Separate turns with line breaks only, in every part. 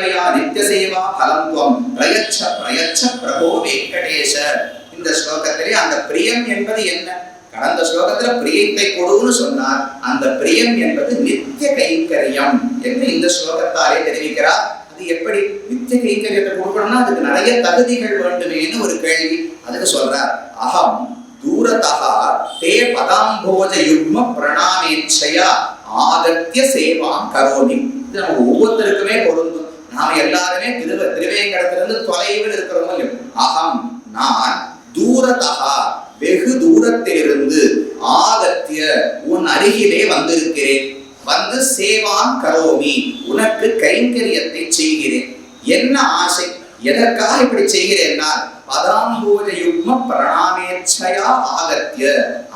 சேவையா நித்திய சேவா பலம் துவம். பிரயச்ச பிரயச்ச பிரபோ வெங்கடேஷ இந்த ஸ்லோகத்திலே அந்த பிரியம் என்பது என்ன? கடந்த ஸ்லோகத்துல பிரியத்தை கொடுன்னு சொன்னார். அந்த பிரியம் என்பது நித்திய கைங்கரியம் என்று இந்த ஸ்லோகத்தாலே தெரிவிக்கிறார். அது எப்படி? நித்திய கைங்கரியத்தை கொடுக்கணும்னா அதுக்கு நிறைய தகுதிகள் வேண்டுமேன்னு ஒரு கேள்வி. அதுக்கு சொல்றார் அகம் தூரதா தே பதாம்போஜ யுக்ம பிரணாமேச்சையா. ஆகத்திய சேவாம் கரோமி. இது நம்ம ஒவ்வொருத்தருக்குமே பொருந்தும். நாம எல்லாருமே திருவ திருவேங்கடத்திலிருந்து தொலைவில் இருக்கிறோமோ இல்லையோ? அகம் நான் தூரதா வெகு தூரத்திலிருந்து ஆகத்திய உன் அருகிலே வந்திருக்கிறேன். வந்து சேவான் கரோமி உனக்கு கைங்கரியத்தை செய்கிறேன். என்ன ஆசை? எதற்காக இப்படி செய்கிறேன்னா பதாம்பூஜ யுக்ம பிரணாமேச்சையா ஆகத்திய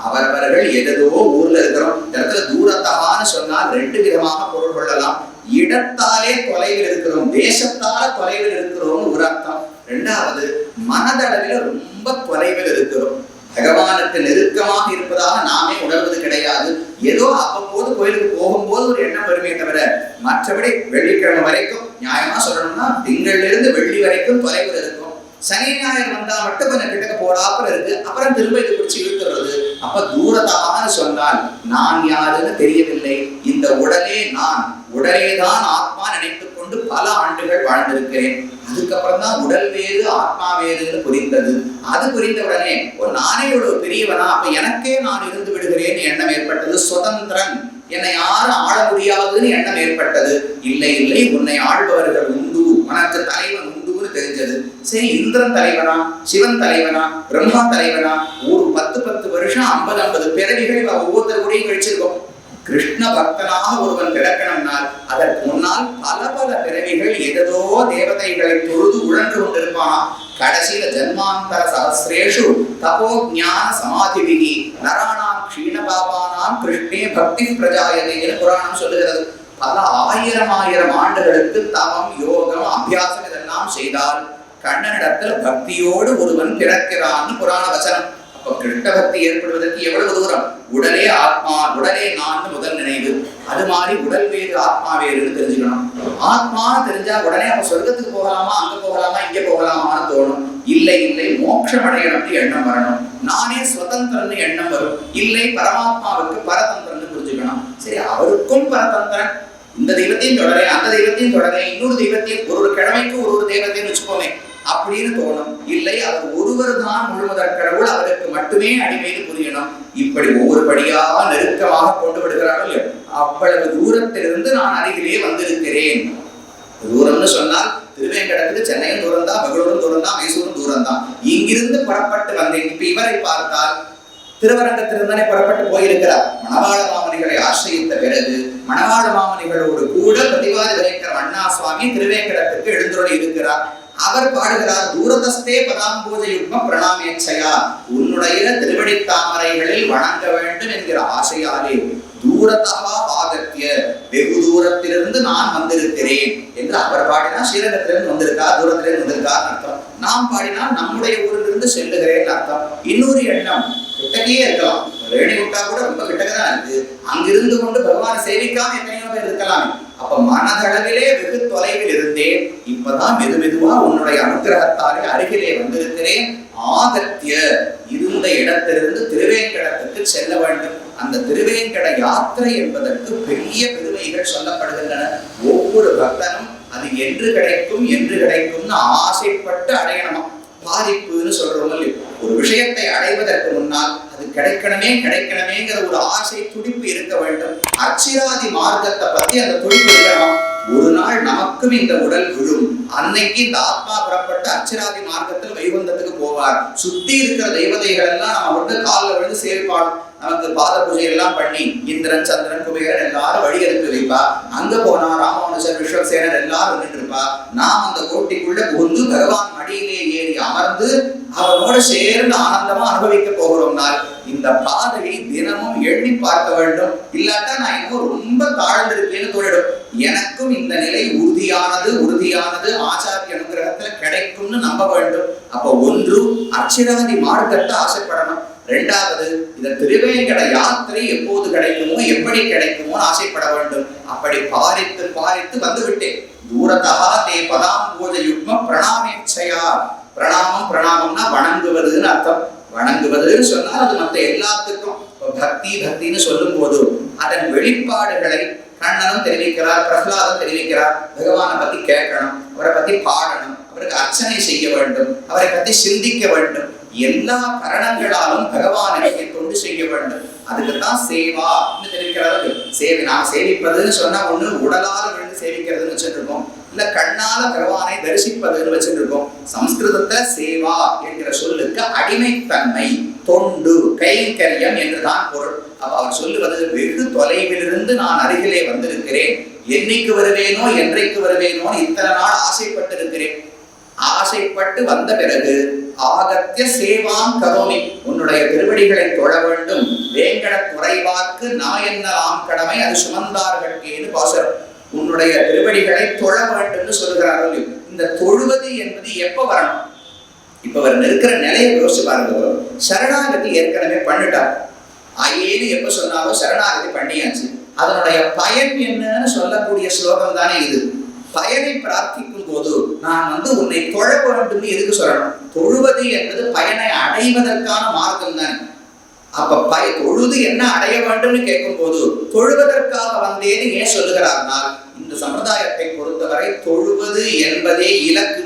அவரவர்கள் எதோ ஊர்ல இருக்கிறோம். இந்த இடத்துல தூரத்தகான்னு சொன்னால் ரெண்டு விதமாக பொருள் கொள்ளலாம். இடத்தாலே தொலைவில் இருக்கிறோம். தேசத்தால தொலைவில் இருக்கிறோம்னு ஒரு அர்த்தம். ரெண்டாவது மனதளவில் ரொம்ப தொலைவில் இருக்கிறோம். பகவானுக்கு நெருக்கமாக இருப்பதாக நாமே உணர்வது கிடையாது. ஏதோ அவ்வப்போது கோயிலுக்கு போகும்போது ஒரு எண்ணம் வருமே தவிர மற்றபடி வெள்ளிக்கிழமை வரைக்கும் நியாயமா சொல்லணும்னா திங்கள்ல இருந்து வெள்ளி வரைக்கும் தொலைவில் இருக்கும். சனி ஞாயிறு வந்தா மட்டும் கொஞ்சம் கிட்டக்க போடாப்புல இருக்கு. அப்புறம் திரும்ப இது பிடிச்சி இழுத்துறது அப்ப தூரத்தான்னு சொன்னால் நான் யாருன்னு தெரியவில்லை. இந்த உடலே நான். உடலே தான் ஆத்மா நினைத்து கொண்டு பல ஆண்டுகள் வாழ்ந்திருக்கிறேன். அதுக்கப்புறம் தான் உடல் வேறு ஆத்மா வேறுன்னு புரிந்தது. அது புரிந்த உடனே ஒரு நானே ஒரு பெரியவனா? அப்ப எனக்கே நான் இருந்து விடுகிறேன் எண்ணம் ஏற்பட்டது. சுதந்திரன். என்னை யாரும் ஆள முடியாதுன்னு எண்ணம் ஏற்பட்டது. இல்லை இல்லை உன்னை ஆள்பவர்கள் உண்டு உனக்கு தலைவன் உண்டுன்னு தெரிஞ்சது. சரி இந்திரன் தலைவனா சிவன் தலைவனா பிரம்மா தலைவனா? ஒரு பத்து பத்து வருஷம் ஐம்பது ஐம்பது பிறவிகள் ஒவ்வொருத்தர் கூடயும் கழிச்சிருக்கோம். கிருஷ்ண பக்தனாக ஒருவன் பிறக்கணும்னால் அதற்கு முன்னால் பல பல பிறவிகள் எதோ தேவதைகளை தொழுது உழன்று கொண்டிருப்பானா கடைசியில ஜன்மாந்தர சகசிரேஷு தபோ ஞான விதி நராணாம் க்ஷீண பாபானாம் கிருஷ்ணே பக்தி பிரஜாயதேன்னு புராணம் சொல்லுகிறது. பல ஆயிரம் ஆயிரம் ஆண்டுகளுக்கு தவம் யோகம் அபியாசம் இதெல்லாம் செய்தால் கண்ணனிடத்தில் பக்தியோடு ஒருவன் பிறக்கிறான்னு புராண வசனம். அப்ப கிருஷ்ண பக்தி ஏற்படுவதற்கு எவ்வளவு தூரம்? உடலே ஆத்மா உடலே நான் மாதிரி உடல் வேறு ஆத்மா வேறுன்னு தெரிஞ்சுக்கணும். ஆத்மா தெரிஞ்சா உடனே அவன் சொர்க்கத்துக்கு போகலாமா அங்க போகலாமா இங்க போகலாமான்னு தோணும். இல்லை இல்லை மோட்சம் அடையணும்னு எண்ணம் வரணும். நானே சுதந்திரன்னு எண்ணம் வரும். இல்லை பரமாத்மாவுக்கு பரதந்திரன்னு புரிஞ்சுக்கணும். சரி அவருக்கும் பரதந்திரன். இந்த தெய்வத்தையும் தொடரேன் அந்த தெய்வத்தையும் தொடரேன் இன்னொரு தெய்வத்தையும் ஒரு ஒரு கிழமைக்கு ஒரு ஒரு தெய்வத்தையும் வச்சுக்கோமே அப்படின்னு தோணும். இல்லை அவர் ஒருவர் தான் முழுவதற் கடவுள் அவருக்கு மட்டுமே அடிமைன்னு புரியணும். இப்படி ஒவ்வொரு படியா நெருக்கமாக கொண்டு விடுகிறார்கள் அவ்வளவு தூரத்திலிருந்து நான் அருகிலே வந்திருக்கிறேன். தூரம்னு சொன்னால் திருவேங்கடத்துக்கு சென்னையும் தூரம் தான் பெங்களூரும் தூரம் தான் மைசூரும் தூரம் தான் இங்கிருந்து புறப்பட்டு வந்தேன். இப்ப இவரை பார்த்தால் திருவரங்கத்திலிருந்தானே புறப்பட்டு போயிருக்கிறார். மணவாள மாமனிகளை ஆசிரியத்த பிறகு மணவாள மாமனிகளோடு கூட பிரதிவாதி விளைக்கிற அண்ணா சுவாமி திருவேங்கடத்துக்கு எழுந்துள்ள இருக்கிறார். அவர் பாடுகிறார் தூரதஸ்தே பதாம்போஜ யுக்ம பிரணாமேச்சையா. உன்னுடைய திருவடி தாமரைகளில் வணங்க வேண்டும் என்கிற ஆசையாலே தூரத்தகா ஆகத்திய வெகு தூரத்திலிருந்து நான் வந்திருக்கிறேன் என்று அவர் பாடினா ஸ்ரீரங்கத்திலிருந்து வந்திருக்கா தூரத்திலிருந்து வந்திருக்கா அர்த்தம். நாம் பாடினால் நம்முடைய ஊரிலிருந்து செல்லுகிறேன் அர்த்தம். இன்னொரு எண்ணம் கிட்டக்கே இருக்கலாம். ரேணிகுட்டா கூட ரொம்ப கிட்டக்க தான் இருக்கு. அங்கிருந்து கொண்டு பகவானை சேவிக்காம எத்தனையோ பேர் இருக்கலாம். அப்ப மனதளவிலே வெகு தொலைவில் இருந்தேன். இப்பதான் மெது மெதுவா உன்னுடைய அனுகிரகத்தாலே அருகிலே வந்திருக்கிறேன். ஆகத்திய இருந்த இடத்திலிருந்து திருவேங்கடத்துக்கு செல்ல வேண்டும். அந்த திருவேங்கட யாத்திரை என்பதற்கு பெரிய பெருமைகள் சொல்லப்படுகின்றன. ஒவ்வொரு பக்தனும் அது என்று கிடைக்கும் என்று கிடைக்கும்னு ஆசைப்பட்டு அடையணுமா. பாதிப்புன்னு சொல்றோம் ஒரு விஷயத்தை அடைவதற்கு முன்னால் அது கிடைக்கணுமே கிடைக்கணுமேங்கிற ஒரு ஆசை துடிப்பு இருக்க வேண்டும். அச்சிராதி மார்க்கத்தை பத்தி அந்த துடிப்பு இருக்கணும். ஒரு நாள் நமக்கும் இந்த உடல் விழும். அன்னைக்கு இந்த ஆத்மா புறப்பட்டு அச்சிராதி மார்க்கத்தில் வைகுந்தத்துக்கு போவார். சுத்தி இருக்கிற தெய்வதைகள் எல்லாம் நம்ம வந்து காலில் விழுந்து செயல்பாடும் நமக்கு பாத பூஜை எல்லாம் பண்ணி இந்திரன் சந்திரன் குபேரன் எல்லாரும் வழி எடுத்து வைப்பா. அங்க போனா ராமானுஜர் விஸ்வசேனர் எல்லாரும் நின்று இருப்பா. நாம் அந்த கோட்டிக்குள்ள புகுந்து பகவான் மடியிலே ஏறி அமர்ந்து அவனோட சேர்ந்து ஆனந்தமா அனுபவிக்க போகிறோம்னால் இந்த பாதையை தினமும் எண்ணி பார்க்க வேண்டும். இல்லாட்டா நான் இன்னும் ரொம்ப தாழ்ந்திருக்கேன்னு சொல்லிடும் எனக்கும் இந்த நிலை உறுதியானது உறுதியானது ஆச்சாரிய அனுகிரகத்துல கிடைக்கும்னு நம்ப வேண்டும். அப்ப ஒன்று அச்சிராதி மார்க்கத்தை ஆசைப்படணும். ரெண்டாவது இந்த திருவேங்கட யாத்திரை எப்போது கிடைக்குமோ எப்படி கிடைக்குமோ ஆசைப்பட வேண்டும். அப்படி பாரித்து பாரித்து வந்துவிட்டேன். தூரதா பூஜை பதாம்போஜ யுக்ம பிரணாமேட்சையா பிரணாமம் பிரணாமம்னா வணங்குவதுன்னு அர்த்தம். வணங்குவதுன்னு சொன்னால் அது மற்ற எல்லாத்துக்கும். பக்தி பக்தின்னு சொல்லும் போது அதன் வெளிப்பாடுகளை கண்ணனும் தெரிவிக்கிறார் பிரகலாதம் தெரிவிக்கிறார். பகவானை பத்தி கேட்கணும் அவரை பத்தி பாடணும் அவருக்கு அர்ச்சனை செய்ய வேண்டும் அவரை பத்தி சிந்திக்க வேண்டும். எல்லா கரணங்களாலும் பகவானை தொண்டு செய்ய வேண்டும். அதுக்கு தான் சேவா தெரிவிக்கிறாரு சேவை நான் சேவிப்பதுன்னு சொன்னா ஒண்ணு உடலால் விழுந்து சேவிக்கிறதுன்னு வச்சுருக்கோம் இல்ல கண்ணால பகவானை தரிசிப்பதுன்னு வச்சுருக்கோம் சம்ஸ்கிருதத்துல சேவா என்கிற சொல்லுக்கு அடிமைத்தன்மை தொண்டு கைங்கரியம் என்றுதான் பொருள். அப்ப அவர் சொல்லுவது வெகு தொலைவிலிருந்து நான் அருகிலே வந்திருக்கிறேன். என்னைக்கு வருவேனோ என்றைக்கு வருவேனோ இத்தனை நாள் ஆசைப்பட்டிருக்கிறேன். ஆசைப்பட்டு வந்த பிறகு ஆகத்திய சேவாம் கரோமி. உன்னுடைய திருவடிகளை தொழ வேண்டும். வேங்கட துறைவாக்கு நான் ஆம் கடமை? அது சுமந்தார்களுக்கேன்னு பாசரம் உன்னுடைய திருவடிகளை தொழ வேண்டும்னு சொல்லுகிறார்கள் இந்த தொழுவது என்பது எப்ப வரணும்? இப்ப அவர் இருக்கிற நிலையை யோசிச்சு பாருங்க. சரணாகதி ஏற்கனவே பண்ணிட்டார். ஐயேது எப்ப சொன்னாலும் சரணாகதி பண்ணியாச்சு. அதனுடைய பயன் என்னன்னு சொல்லக்கூடிய ஸ்லோகம் தானே இது. பயனை பிரார்த்திக்கும் போது நான் வந்து உன்னை தொழ வேண்டும் எதுக்கு சொல்லணும்? தொழுவது என்பது பயனை அடைவதற்கான மார்க்கம் தான் அப்ப பய தொழுது என்ன அடைய வேண்டும்னு கேட்கும் போது தொழுவதற்காக வந்தேன்னு ஏன் சொல்லுகிறார்னால் இந்த சம்பிரதாயத்தை பொறுத்தவரை தொழுவது என்பதே இலக்கு.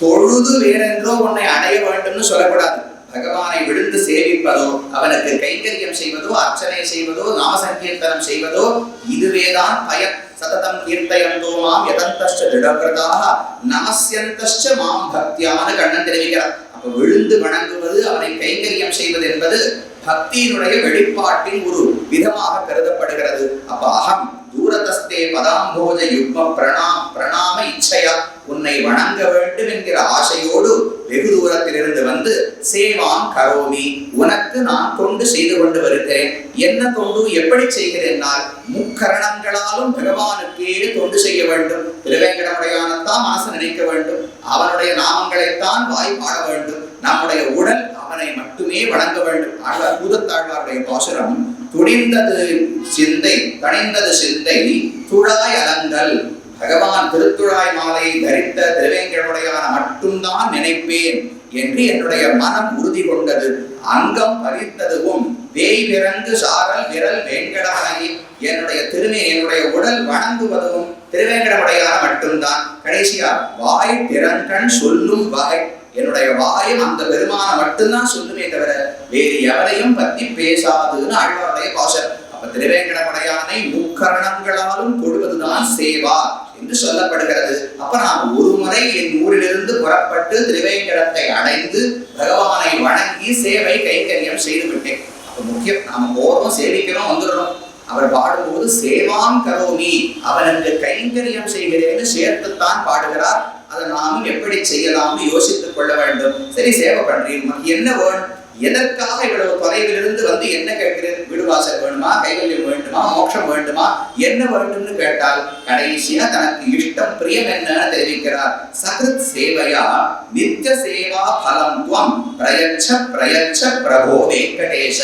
தொழுது வேறென்றோ உன்னை அடைய வேண்டும்னு சொல்லக்கூடாது. பகவானை விழுந்து சேவிப்பதோ அவனுக்கு கைங்கரியம் செய்வதோ அர்ச்சனை செய்வதோ நாமசங்கீர்த்தனம் செய்வதோ இதுவேதான் பயன். சததம் கீர்த்தயந்தோ மாம் யதந்தஷ்ட திடகிருதாக நமஸ்யந்தஷ்ட மாம் பக்தியான கண்ணன் தெரிவிக்கிறார் அப்ப விழுந்து வணங்குவது அவனை கைங்கரியம் செய்வது என்பது பக்தியினுடைய வெளிப்பாட்டின் ஒரு விதமாக கருதப்படுகிறது அப்ப அகம் தூரதஸ்தே பதாம்போஜ யுக்ம பிரணாம் பிரணாம இச்சையா உன்னை வணங்க வேண்டும் என்கிற ஆசையோடு வெகு தூரத்திலிருந்து வந்து சேவான் கரோமி உனக்கு நான் தொண்டு செய்து கொண்டு வருகிறேன். என்ன தொண்டு எப்படி செய்கிறேன்னால் முக்கரணங்களாலும் பகவானுக்கே தொண்டு செய்ய வேண்டும். திருவேங்கடமுடையானத்தான் மனசு நினைக்க வேண்டும். அவனுடைய நாமங்களைத்தான் வாய் பாட வேண்டும். நம்முடைய உடல் அவனை மட்டுமே வணங்க வேண்டும். ஆழ்வார் பூதத்தாழ்வாருடைய பாசுரம். துணிந்தது சிந்தை தணிந்தது சிந்தை துழாய் அலங்கல். பகவான் திருத்துழாய் மாலை தரித்த திருவேங்கடமுடையான மட்டும்தான் நினைப்பேன் என்று என்னுடைய மனம் உறுதி கொண்டது. அங்கம் பறித்ததுவும் பேய் பிறந்து சாரல் விரல் வேங்கடவனை என்னுடைய திருமே என்னுடைய உடல் வணங்குவதும் திருவேங்கடமுடையான மட்டும்தான். கடைசியா வாய் திறன்கண் சொல்லும் வகை. என்னுடைய வாயும் அந்த பெருமான மட்டும்தான் சொல்லுமே தவிர வேறு எவரையும் பத்தி பேசாதுன்னு ஆழ்வாருடைய பாசம். அப்ப திருவேங்கடமுடையானை முக்கரணங்களாலும் கொடுவதுதான் சேவா என்று சொல்லப்படுகிறது. அப்ப நான் ஒரு முறை என் ஊரிலிருந்து புறப்பட்டு திருவேங்கடத்தை அடைந்து பகவானை வணங்கி சேவை கைங்கரியம் செய்து விட்டேன் அப்ப முக்கியம் நாம போறோம் சேவிக்கிறோம் வந்துடுறோம். அவர் பாடும்போது சேவாம் கரோமி அவனுக்கு கைங்கரியம் செய்கிறேன்னு சேர்த்துத்தான் பாடுகிறார். அதை நாமும் எப்படி செய்யலாம்னு யோசித்துக் கொள்ள வேண்டும். சரி சேவை பண்றீங்க என்ன வேணும்? எதற்காக இவ்வளவு தொலைவிலிருந்து வந்து என்ன கேட்கிறேன்? வீடுவாசல் வேணுமா கைவல்யம் வேண்டுமா? மோட்சம் வேண்டுமா? என்ன வேண்டும்னு கேட்டால் கடைசியா தனக்கு இஷ்டம் பிரியம் என்னன்னு தெரிவிக்கிறார். சகிருத் சேவையா? நித்திய சேவா பலம் துவம். பிரயச்ச பிரயச்ச பிரபோ வெங்கடேஷ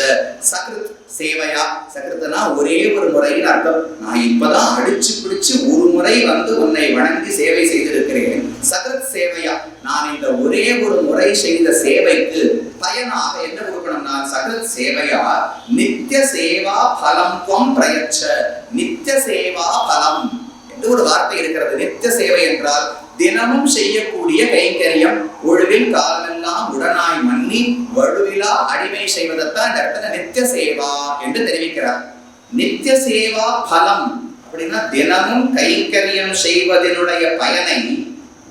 சகிருத் சேவையா சகிருத்தனா ஒரே ஒரு முறையில் அர்த்தம். நான் இப்பதான் அடிச்சு பிடிச்சு ஒரு முறை வந்து உன்னை வணங்கி சேவை செய்திருக்கிறேன். சகிருத் சேவையா நான் இந்த ஒரே ஒரு முறை செய்த சேவைக்கு பயனாக என்ன கொடுக்கணும் நான்? சகிருத் சேவையா நித்திய சேவா பலம் துவம் பிரயச்ச. நித்திய சேவா பலம். என்று ஒரு வார்த்தை இருக்கிறது? நித்திய சேவை என்றால் தினமும் செய்யக்கூடிய கைங்கரியம் ஒழுவில் காலமெல்லாம் உடனாய் மன்னி வலுவிலா அடிமை செய்வதைத்தான் இந்த இடத்துல நித்திய சேவா என்று தெரிவிக்கிறார். நித்திய சேவா பலம். அப்படின்னா தினமும் கைங்கரியம் செய்வதனுடைய பயனை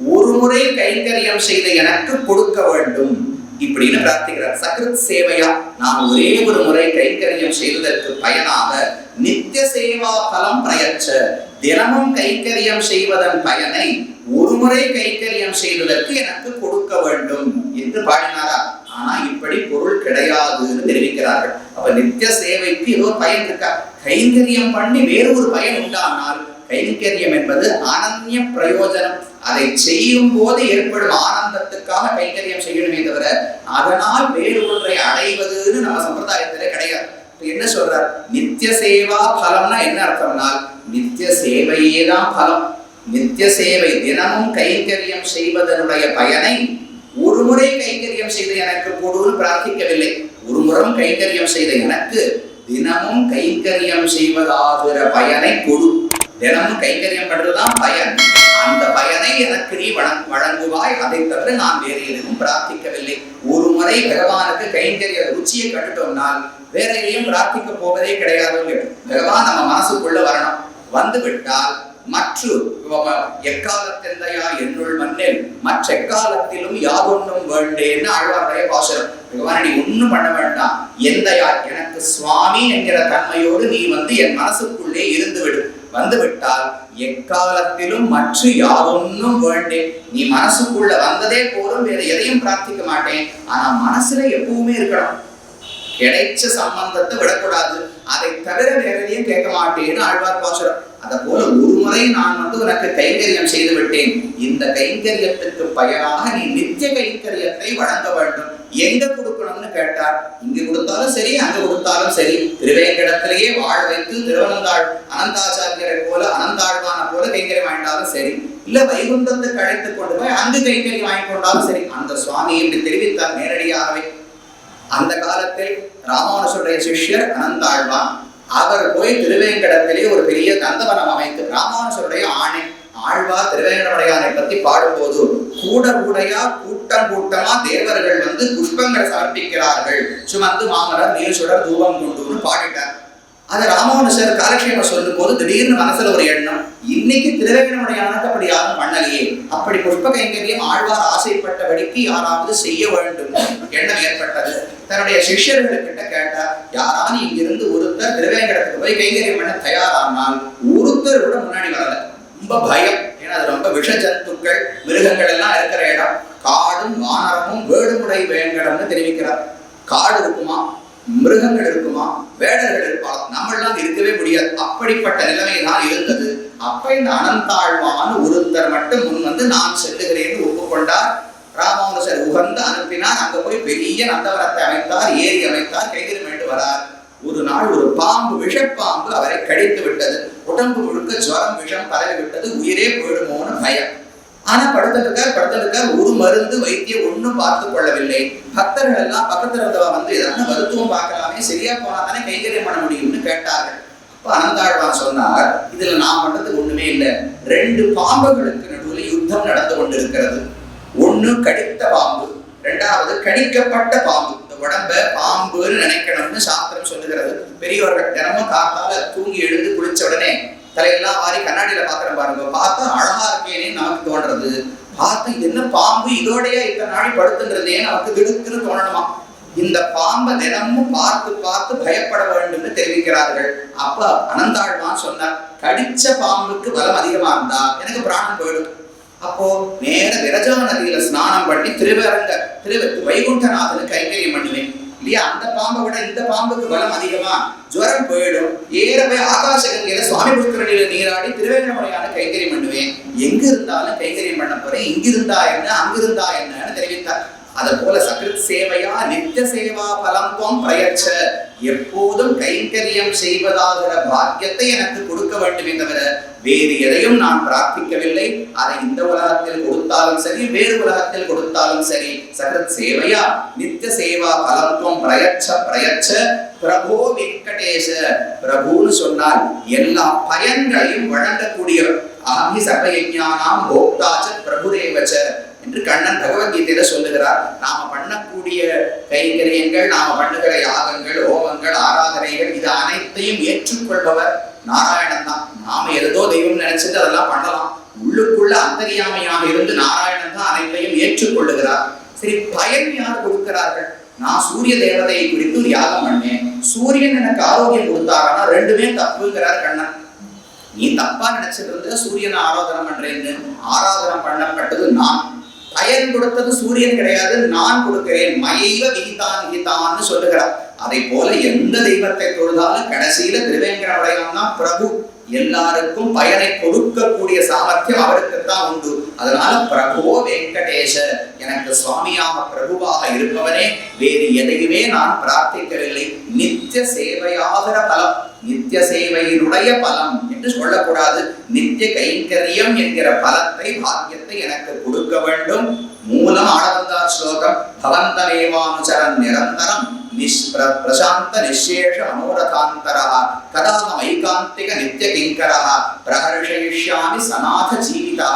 ஒரு முறை கைங்கரியம் செய்த எனக்கு கொடுக்க வேண்டும் இப்படின்னு பிரார்த்திக்கிறார். சகிருத் சேவையா நான் ஒரே ஒரு முறை கைங்கரியம் செய்ததற்கு பயனாக நித்திய சேவா பலம் பிரயச்ச தினமும் கைக்கரியம் செய்வதன் பயனை ஒரு முறை செய்வதற்கு எனக்கு கொடுக்க வேண்டும் என்று பாடினாரா? ஆனா இப்படி பொருள் கிடையாதுன்னு தெரிவிக்கிறார்கள். அப்ப நித்திய சேவைக்கு ஏதோ பயன் இருக்கா? கைங்கரியம் பண்ணி வேறு ஒரு பயன் உண்டானால் கைங்கரியம் என்பது அனன்ய பிரயோஜனம். அதை செய்யும் போது ஏற்படும் ஆனந்தத்துக்காக கைங்கரியம் செய்யணுமே தவிர அதனால் வேறு ஒன்றை அடைவதுன்னு நம்ம சம்பிரதாயத்துல கிடையாது. என்ன சொல்றார்? நித்திய சேவா பலம்னா என்ன அர்த்தம்னால் நித்திய சேவையே தான் பலம். நித்திய சேவை தினமும் கைங்கரியம் செய்வதனுடைய பயனை ஒரு முறை கைங்கரியம் செய்த எனக்கு கொடுன்னு பிரார்த்திக்கவில்லை. ஒரு முறம் கைங்கரியம் செய்த எனக்கு தினமும் கைங்கரியம் செய்வதாகிற பயனை கொடு. தினமும் கைங்கரியம் பண்றதுதான் பயன். அந்த பயனை எனக்கு நீ வழங்குவாய். அதை தவிர நான் வேறு எதுவும் பிரார்த்திக்கவில்லை. ஒரு முறை பகவானுக்கு கைங்கரிய ருச்சியை கட்டுட்டோம்னால் வேற எதையும் பிரார்த்திக்க போவதே கிடையாது பகவான் நம்ம மனசுக்குள்ள வரணும். வந்து விட்டால் மற்ற எக்காலத்தெந்தையா என்னுள் மண்ணில் மற்ற எக்காலத்திலும் யாதொன்னும் வேண்டேன்னு ஆழ்வாருடைய பாசுரம். பகவான் நீ ஒன்றும் பண்ண வேண்டாம். எந்தையா எனக்கு சுவாமி என்கிற தன்மையோடு நீ வந்து என் மனசுக்குள்ளே இருந்து வந்துவிட்டால் வந்து விட்டால் எக்காலத்திலும் மற்ற யாதொன்னும் வேண்டேன். நீ மனசுக்குள்ள வந்ததே போதும் வேற எதையும் பிரார்த்திக்க மாட்டேன். ஆனா மனசுல எப்பவுமே இருக்கணும். கிடைச்ச சம்பந்தத்தை விடக்கூடாது. அதை தவிர வேற எதையும் கேட்க மாட்டேன்னு ஆழ்வார் பாசுரம். அத போல ஒரு முறை நான் வந்து உனக்கு கைங்கரியம் செய்து விட்டேன். இந்த கைங்கரியத்துக்கு பயனாக நீ நித்திய கைங்கரியத்தை வழங்க வேண்டும். எங்க கொடுக்கணும்னு கேட்டார். இங்க கொடுத்தாலும் சரி அங்க கொடுத்தாலும் சரி. திருவேங்கடத்திலேயே வாழ வைத்து திருவனந்தாள் அனந்தாச்சாரியரை போல அனந்தாழ்வான போல கைங்கரியம் வாங்கிட்டாலும் சரி. இல்ல வைகுண்டத்துக்கு அழைத்து கொண்டு போய் அங்கு கைங்கரியம் வாங்கி கொண்டாலும் சரி. அந்த சுவாமி இப்படி தெரிவித்தார் நேரடியாகவே. அந்த காலத்தில் ராமானுஜருடைய சிஷ்யர் அனந்தாழ்வான் அவர் போய் திருவேங்கடத்திலே ஒரு பெரிய நந்தவனம் அமைத்து ராமானுஜருடைய ஆணை ஆழ்வார் திருவேங்கடமுடையானை பத்தி பாடும்போது கூட கூடையா கூட்டம் கூட்டமா தேவர்கள் வந்து புஷ்பங்களை சமர்ப்பிக்கிறார்கள். சுமந்து மாமலர் நீர் சுடர் தூபம் கொண்டுன்னு பாடிட்டார். அது ராமானுஜர் காலக்ஷேம சொல்லும் போது திடீர்னு மனசுல ஒரு எண்ணம் இன்னைக்கு திருவேங்கடமுடையானுக்கு அப்படி யாரும் பண்ணலையே அப்படி புஷ்ப கைங்கரியம் ஆழ்வார் ஆசைப்பட்டபடிக்கு யாராவது செய்ய வேண்டும் எண்ணம் ஏற்பட்டது. தன்னுடைய சிஷ்யர்கள்கிட்ட கேட்டா யாராவது இங்கிருந்து ஒருத்தர் திருவேங்கடத்துக்கு போய் கைங்கரியம் பண்ண தயாரானால் ஒருத்தர் கூட முன்னாடி வரல. ரொம்ப பயம். ஏன்னா அது ரொம்ப விஷ ஜந்துக்கள் மிருகங்கள் எல்லாம் இருக்கிற இடம். காடும் வானரமும் வேடுமுறை வேங்கடம்னு தெரிவிக்கிறார். காடு இருக்குமா? மிருகங்கள் இருக்குமா? வேடர்கள் இருப்பா நம்மளால் இருக்கவே முடியாது. அப்படிப்பட்ட நிலைமை தான் இருந்தது அப்ப இந்த அனந்தாழ்வான ஒருத்தர் மட்டும் முன் வந்து நான் செல்லுகிறேன் ஒப்புக்கொண்டார். ராமானுசர் உகந்து அனுப்பினார். அங்க போய் பெரிய நந்தவரத்தை அமைத்தார் ஏரி அமைத்தார் கைதில் மீண்டு வரார். ஒரு நாள் ஒரு பாம்பு விஷப்பாம்பு அவரை கடித்து விட்டது. உடம்பு முழுக்க ஜுவரம் விஷம் பரவி விட்டது. உயிரே போயிடுமோன்னு பயம். ஆனா படுத்திருக்கார் படுத்திருக்கார். ஒரு மருந்து வைத்தியம் ஒன்றும் பார்த்து கொள்ளவில்லை. பக்தர்கள் எல்லாம் பக்கத்துல இருந்தவா வந்து ஏதாவது மருத்துவம் பார்க்கலாமே சரியா போனா தானே கைங்கரியம் பண்ண முடியும்னு கேட்டார்கள். அப்ப அனந்தாழ்வான் சொன்னார் இதுல நான் பண்றதுக்கு ஒண்ணுமே இல்லை. ரெண்டு பாம்புகளுக்கு நடுவில் யுத்தம் நடந்து கொண்டிருக்கிறது. ஒண்ணு கடித்த பாம்பு ரெண்டாவது கடிக்கப்பட்ட பாம்பு. இந்த உடம்ப பாம்புன்னு நினைக்கணும்னு சாஸ்திரம் சொல்லுகிறது. பெரியவர்கள் தினமும் காத்தால தூங்கி எழுந்து குளிச்ச உடனே தலையெல்லாம் மாறி கண்ணாடியில பாக்குறேன் பாருங்க. பார்த்தா அழகா இருக்கேனே நமக்கு தோன்றது. பார்த்து என்ன பாம்பு? இதோடையே இத்தனை நாளை படுத்துன்றதே நமக்கு திடுக்குன்னு தோணணுமா? இந்த பாம்பை தினமும் பார்த்து பார்த்து பயப்பட வேண்டும்னு தெரிவிக்கிறார்கள். அப்ப அனந்தாழ்வான் சொன்னார் கடிச்ச பாம்புக்கு பலம் அதிகமா இருந்தா எனக்கு பிராணம் போயிடும். அப்போ நேர விரஜா நதியில ஸ்நானம் பண்ணி திருவரங்க திரு வைகுண்டநாதனுக்கு கைங்கரியம் பண்ணுவேன். இல்லையா அந்த பாம்பை விட இந்த பாம்புக்கு பலம் அதிகமா ஜுவரம் போயிடும். ஏற போய் ஆகாச கங்கையில சுவாமி புத்திரனில நீராடி திருவேங்கமலையான கைங்கரியம் பண்ணுவேன். எங்க இருந்தாலும் கைங்கரியம் பண்ண போறேன். இங்கிருந்தா என்ன அங்கிருந்தா என்னன்னு தெரிவித்தார். அதை போல சகிருத் சேவையா நித்திய சேவா பலம்பம் பிரயச்ச. எப்போதும் கைங்கரியம் செய்வதாகிற பாக்கியத்தை எனக்கு கொடுக்க வேண்டும் தவிர வேறு எதையும் நான் பிரார்த்திக்கவில்லை. அதை இந்த உலகத்தில் கொடுத்தாலும் சரி வேறு உலகத்தில் கொடுத்தாலும் சரி. சகத் சேவையா நித்திய சேவா பலத்துவம் பிரயச்ச பிரயச்ச பிரபோ வெங்கடேஷ. பிரபுன்னு சொன்னால் எல்லா பயன்களையும் வழங்கக்கூடிய அகமி சர்வயஜானாம் போக்தாச்ச பிரபுதேவச்ச என்று கண்ணன் பகவத்கீதையில சொல்லுகிறார். நாம பண்ணக்கூடிய கைங்கரியங்கள் நாம பண்ணுகிற யாகங்கள் ஹோமங்கள் ஆராதனைகள் இது அனைத்தையும் ஏற்றுக்கொள்பவர். நாராயணன் தான் நாம ஏதோ தெய்வம் நினைச்சிட்டு அதெல்லாம் பண்ணலாம். உள்ளுக்குள்ள அந்தரியாமையாக இருந்து நாராயணன் தான் அனைத்தையும் ஏற்றுக்கொள்ளுகிறார். சரி பயன் யார் கொடுக்கிறார்கள்? நான் சூரிய தேவதையை குறித்து ஒரு யாகம் பண்ணேன். சூரியன் எனக்கு ஆரோக்கியம் கொடுத்தாரானா? ரெண்டுமே தப்புங்கிறார் கண்ணன். நீ தப்பா நினைச்சிட்டு இருந்த சூரியனை ஆராதனை பண்றேன்னு. ஆராதனை பண்ணப்பட்டது நான். பயன் கொடுத்தது சூரியன் கிடையாது நான் கொடுக்கிறேன். மயைவ விகிதான் விகிதான்னு சொல்லுகிறார். அதை போல எந்த தெய்வத்தை தொழுதாலும் கடைசியில திருவேங்கடமுடையான் தான் பிரபு. எல்லாருக்கும் பயனை கொடுக்கக்கூடிய சாமர்த்தியம் அவருக்கு தான் உண்டு. அதனால பிரபுவோ வெங்கடேஷ எனக்கு சுவாமியாக பிரபுவாக இருப்பவனே வேறு எதையுமே நான் பிரார்த்திக்கவில்லை. நித்திய சேவையாகிற பலம் நித்திய சேவையினுடைய பலம் என்று சொல்லக்கூடாது. நித்திய கைங்கரியம் என்கிற பலத்தை பாக்கியத்தை எனக்கு கொடுக்க வேண்டும். மூலம் ஆடவந்தார் ஸ்லோகம் பவந்தமேவானுச்சரன் நிரந்தரம். நிஷ் பிர- பிரசாந்த நிஷேஷ மனோரதாந்தரः கதாகம் ஐகாந்திக நித்திய கிங்கரः பிரஹர்ஷயிஷ்யாமி சநாத ஜீவிதா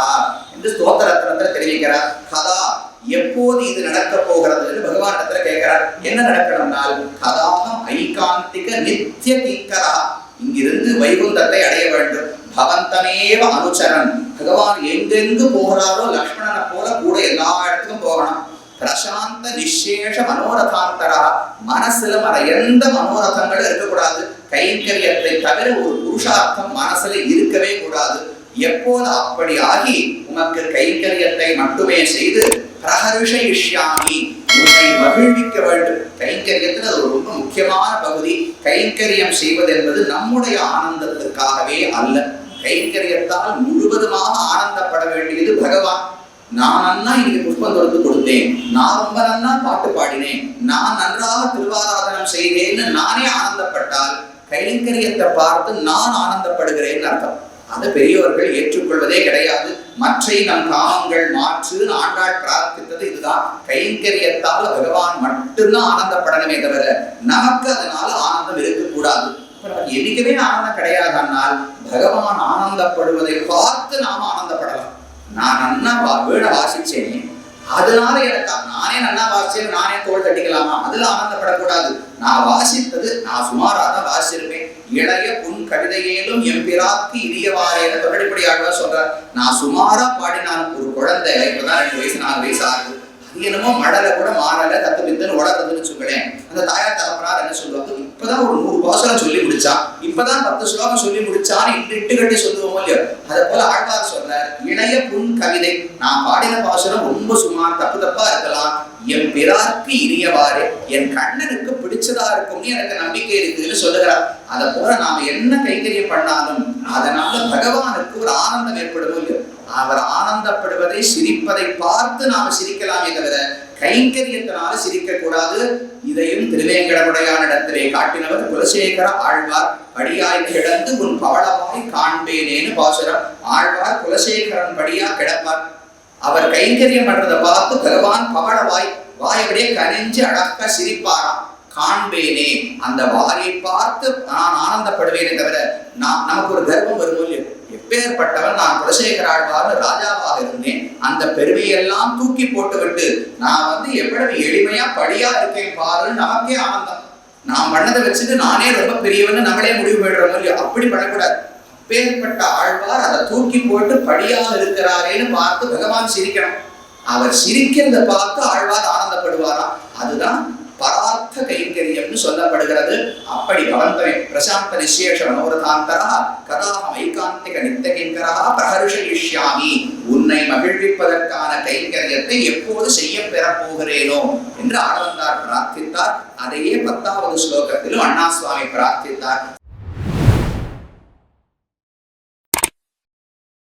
என்று ஸ்தோத்திரத்தினத்தில் தெரிவிக்கிறார் கதா எப்போது இது நடக்க போகிறது பகவான் இடத்துல கேட்கிறார். என்ன நடக்கணும்னால் கதாகம் ஐகாந்திக நித்திய கிங்கரா இங்கிருந்து வைகுந்தத்தை அடைய வேண்டும். பவந்தமேவ அனுச்சரன் பகவான் எங்கெங்கு போகிறாரோ லக்ஷ்மணனை போல கூட எல்லா இடத்துக்கும் போகணும். பிரசாந்த நிசேஷ மனோரதாந்தரா. மனசுல வர எந்த மனோரதங்களும் இருக்கக்கூடாது. கைங்கரியத்தை தவிர ஒரு புருஷார்த்தம் மனசுல இருக்கவே கூடாது. எப்போது அப்படி ஆகி உமக்கு கைங்கரியத்தை மட்டுமே செய்து பிரகர்ஷயிஷ்யாமி உன்னை மகிழ்விக்க வேண்டும். கைங்கரியத்தில் அது ஒரு ரொம்ப முக்கியமான பகுதி. கைங்கரியம் செய்வது என்பது நம்முடைய ஆனந்தத்துக்காகவே அல்ல. கைங்கரியத்தால் முழுவதுமாக ஆனந்தப்பட வேண்டியது பகவான். நான் நன்னா இன்னைக்கு புஷ்பம் தொடுத்து கொடுத்தேன். நான் ரொம்ப நன்னா பாட்டு பாடினேன். நான் நன்றாக திருவாராதனம் செய்தேன்னு நானே ஆனந்தப்பட்டால் கைங்கரியத்தை பார்த்து நான் ஆனந்தப்படுகிறேன்னு அர்த்தம். அதை பெரியவர்கள் ஏற்றுக்கொள்வதே கிடையாது. மற்றை நம் காமங்கள் மாற்று ஆண்டாள் பிரார்த்தித்தது இதுதான். கைங்கரியத்தால் பகவான் மட்டும்தான் ஆனந்தப்படணுமே தவிர நமக்கு அதனால ஆனந்தம் இருக்கக்கூடாது. இப்ப என்னைக்குமே ஆனந்தம் கிடையாதனால் பகவான் ஆனந்தப்படுவதை பார்த்து நாம் ஆனந்தப்படலாம். நான் நன்னா வா- வீடை வாசிச்சேன். அதனால எனக்கு நானே நன்னா வாசிச்சேன் நானே தோல் தட்டிக்கலாமா? அதுல ஆனந்தப்படக்கூடாது. நான் வாசித்தது நான் சுமாராக தான் வாசிச்சிருப்பேன். இளைய புன் கவிதையிலும் எம்பிராக்கு இரியவாரேன தொடர்படியாக சொல்றார். நான் சுமாரா பாடினான் ஒரு குழந்தை இப்பதான் ரெண்டு வயசு நாலு வயசு ஆகுது. என்னமோ மடலை கூட மாறல தத்து பித்துன்னு உளறதுன்னு சொல்லுவேன் அந்த தாயார் தகப்பனார் என்ன சொல்லுவாங்க? இப்பதான் ஒரு நூறு பாசனம் சொல்லி முடிச்சா இப்பதான் பத்து ஸ்லோகம் சொல்லி முடிச்சான்னு இட்டு இட்டு கட்டி சொல்லுவோம் இல்லையோ? அதை போல ஆழ்வார் சொல்றார் இணைய புன் கவிதை நான் பாடின பாசனம் ரொம்ப சுமார் தப்பு தப்பா இருக்கலாம். என் பிறார்க்கு இனியவாறு என் கண்ணனுக்கு பிடிச்சதா இருக்கும்னு எனக்கு நம்பிக்கை இருக்குதுன்னு சொல்லுகிறார். அதை போல நாம என்ன கைங்கரியம் பண்ணாலும் அதனால பகவானுக்கு ஒரு ஆனந்தம் ஏற்படும் இல்லையோ? அவர் ஆனந்தப்படுவதை சிரிப்பதை பார்த்து நாம சிரிக்கலாமே தவிர கைங்கரியத்தினால சிரிக்க கூடாது இதையும் திருவேங்கடமுடையான இடத்திலே காட்டினவர் குலசேகர ஆழ்வார் படியாய் கிடந்து உன் பவளமாய் காண்பேனேன்னு பாசுரம். ஆழ்வார் குலசேகரன் படியா கிடப்பார். அவர் கைங்கரியம் பண்றதை பார்த்து பகவான் பவளவாய் வாய் அப்படியே கனிஞ்சு அடக்க சிரிப்பாராம். காண்பேனே. அந்த வாயை பார்த்து நான் ஆனந்தப்படுவேனே தவிர நான் நமக்கு ஒரு கர்வம் வரும் இல்லையோ? எப்பேற்பட்டவன் நான் குலசேகர ஆழ்வார்னு ராஜாவாக இருந்தேன். அந்த பெருமையெல்லாம் தூக்கி போட்டுவிட்டு நான் வந்து எவ்வளவு எளிமையா படியா இருக்கேன் பாருன்னு நமக்கே ஆனந்தம். நான் பண்ணதை வச்சுட்டு நானே ரொம்ப பெரியவன்னு நம்மளே முடிவு போயிடுற மாதிரி அப்படி பண்ணக்கூடாது. அப்பேற்பட்ட ஆழ்வார் அதை தூக்கி போட்டு படியாக இருக்கிறாரேன்னு பார்த்து பகவான் சிரிக்கணும். அவர் சிரிக்கிறத பார்த்து ஆழ்வார் ஆனந்தப்படுவாராம். அதுதான் பரார்த்த கைங்கரியம்னு சொல்லப்படுகிறது. அப்படி பவந்தமே பிரசாந்த விசேஷ மனோரதாந்தரா கதாம் ஐகாந்திக நித்த கிங்கரா உன்னை மகிழ்விப்பதற்கான கைங்கரியத்தை எப்போது செய்ய பெறப் போகிறேனோ என்று ஆனந்தார் பிரார்த்தித்தார். அதையே பத்தாவது ஸ்லோகத்திலும் அண்ணா சுவாமி பிரார்த்தித்தார்.